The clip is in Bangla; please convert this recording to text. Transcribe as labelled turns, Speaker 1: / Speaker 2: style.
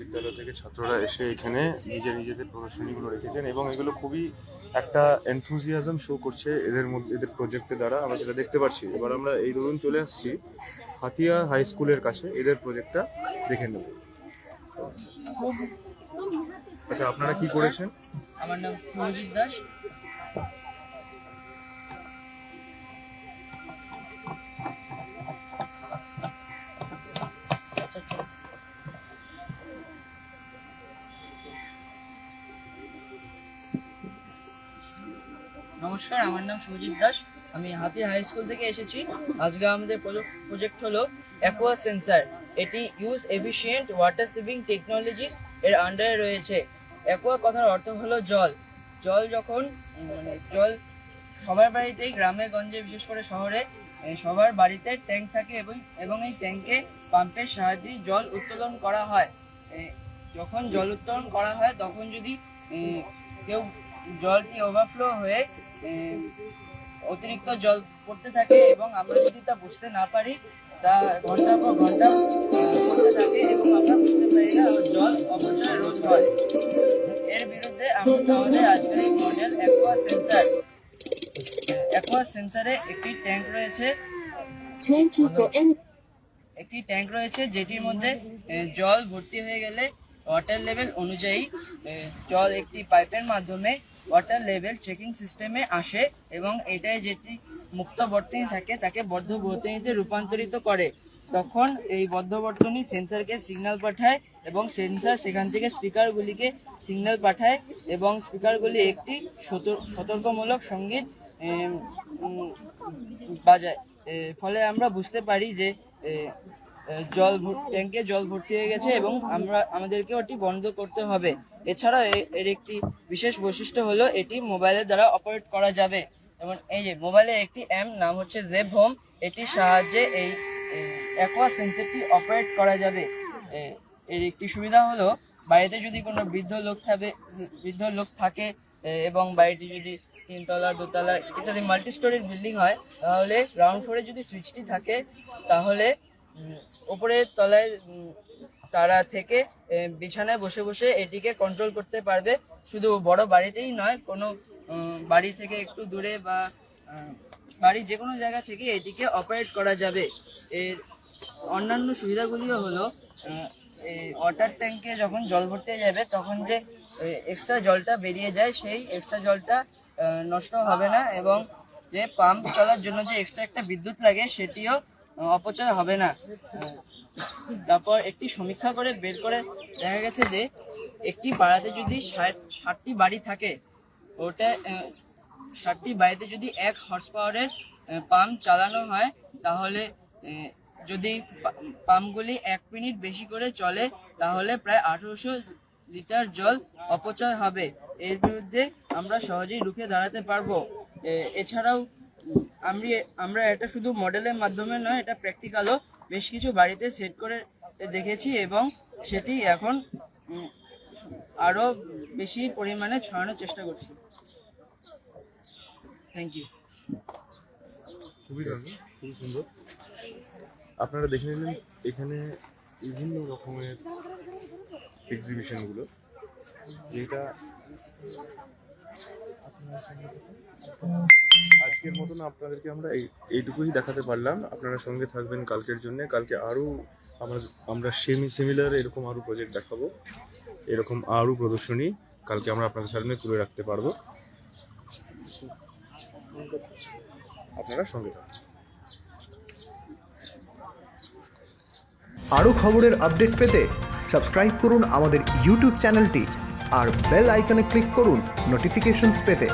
Speaker 1: বিদ্যালয় থেকে ছাত্ররা এসে এখানে নিজে নিজেদের প্রদর্শনীগুলো রেখেছেন এবং এগুলো খুবই একটা এনথুজিয়াজম শো করছে এদের মধ্যে, এদের প্রজেক্টের দ্বারা। আমরা সেটা দেখতে পাচ্ছি, এবার আমরা এই ধরুন চলে আসছি হাতিয়া হাই স্কুলের কাছে, এদের প্রজেক্টটা দেখে নেব। আচ্ছা আপনারা কি করেছেন?
Speaker 2: আমার নাম মজিদ দাস। নমস্কার, আমার নাম সুজিত দাস। আমি হাতি হাই স্কুল থেকে এসেছি। আজকে আমাদের প্রজেক্ট হলো অ্যাকোয়া সেন্সার এটি use efficient water saving technologies এর আন্ডারে রয়েছে। অ্যাকোয়া কথার অর্থ হলো জল। জল যখন মানে জল সবার বাড়িতেই গ্রামে, গঞ্জে, বিশেষ করে শহরে সবার বাড়িতে ট্যাঙ্ক থাকে এবং এবং এই ট্যাঙ্কে পাম্পের সাহায্যে জল উত্তোলন করা হয়। যখন জল উত্তোলন করা হয়, তখন যদি কেউ জলটি ওভারফ্লো হয়ে অতিরিক্ত জল পড়তে থাকে এবং আমরা যদি তা বুঝতে না পারি তা ঘণ্টার পর ঘণ্টা পড়তে থাকে এবং আমরা বুঝতে পারি না জল অপচয় রোধ হয়। এর বিরুদ্ধে আমাদের আজকের এই মডেল অ্যাকোয়া সেন্সার অ্যাকোয়া সেন্সারে একটি ট্যাঙ্ক রয়েছে।
Speaker 3: 20 for in
Speaker 2: একটি ট্যাঙ্ক রয়েছে যেটির মধ্যে জল ভর্তি হয়ে গেলে ওয়াটার লেভেল অনুযায়ী জল একটি পাইপের মাধ্যমে ওয়াটার লেভেল চেকিং সিস্টেমে আসে এবং এটাই যেটি মুক্ত বর্তনী থাকে তাকে বদ্ধ বর্তনীতে রূপান্তরিত করে। তখন এই বদ্ধ বর্তনী সেন্সরকে সিগন্যাল পাঠায় এবং সেন্সার সেখান থেকে স্পিকারগুলিকে সিগন্যাল পাঠায় এবং স্পিকারগুলি একটি সতর- সতর্কমূলক সংগীত বাজায়। ফলে আমরা বুঝতে পারি যে জল ট্যাঙ্কে জল ভর্তি হয়ে গেছে এবং আমরা আমাদেরকে ওটি বন্ধ করতে হবে। এছাড়াও এর একটি বিশেষ বৈশিষ্ট্য হলো এটি মোবাইলের দ্বারা অপারেট করা যাবে। এবং এই যে মোবাইলের একটি অ্যাম, নাম হচ্ছে জেব হোম। এটির সাহায্যে এই অ্যাকোয়া সেন্সরটি অপারেট করা যাবে। এর একটি সুবিধা হলো বাড়িতে যদি কোনো বৃদ্ধ লোক থাকে, বৃদ্ধ লোক থাকে এবং বাড়িটি যদি তিনতলা, দোতলা ইত্যাদি মাল্টি স্টোরির বিল্ডিং হয়, তাহলে গ্রাউন্ড ফ্লোরে যদি সুইচটি থাকে, তাহলে ওপরের তলায় তারা থেকে বিছানায় বসে বসে এটিকে কন্ট্রোল করতে পারবে। শুধু বড় বাড়িতেই নয়, কোনো বাড়ি থেকে একটু দূরে বা বাড়ির যে কোনো জায়গা থেকে এটিকে অপারেট করা যাবে। এর অন্যান্য সুবিধাগুলিও হলো ওয়াটার ট্যাঙ্কে যখন জল ভর্তি যাবে, তখন যে এক্সট্রা জলটা বেরিয়ে যায়, সেই এক্সট্রা জলটা নষ্ট হবে না এবং যে পাম্প চলার জন্য যে এক্সট্রা একটা বিদ্যুৎ লাগে, সেটিও অপচয় হবে না। তারপর একটি সমীক্ষা করে বের করে দেখা গেছে যে, একটি পাড়াতে যদি ষাট, ষাটটি বাড়ি থাকে, ওটা ষাটটি বাড়িতে যদি এক হর্স পাওয়ারের পাম্প চালানো হয়, তাহলে যদি পাম্পগুলি এক মিনিট বেশি করে চলে, তাহলে প্রায় আঠেরোশো লিটার জল অপচয় হবে। এর বিরুদ্ধে আমরা সহজেই রুখে দাঁড়াতে পারব। এছাড়াও আমি আমরা এটা শুধু মডেলের মাধ্যমে নয় এটা প্র্যাকটিক্যালও বেশ কিছু বাড়িতে সেট করে দেখেছি এবং সেটি এখন উম, আরও বেশি পরিমাণে ছড়ানোর চেষ্টা করছি। থ্যাংক ইউ
Speaker 1: খুবই খুবই সুন্দর। আপনারা দেখে নিলেন এখানে বিভিন্ন রকমের এক্সিবিশনগুলো যেটা আজকের মতন আপনাদেরকে আমরা এই এইটুকুই দেখাতে পারলাম। আপনারা সঙ্গে থাকবেন কালকের জন্য। কালকে আরও আমরা আমরা সেমি সিমিলার এরকম আরও প্রজেক্ট দেখাবো। এরকম আরও প্রদর্শনী কালকে আমরা আপনাদের সামনে তুলে রাখতে পারব। আপনারা সঙ্গে থাকুন।
Speaker 4: আরও খবরের আপডেট পেতে সাবস্ক্রাইব করুন আমাদের ইউটিউব চ্যানেলটি আর বেল আইকনে ক্লিক করুন নোটিফিকেশনস পেতে।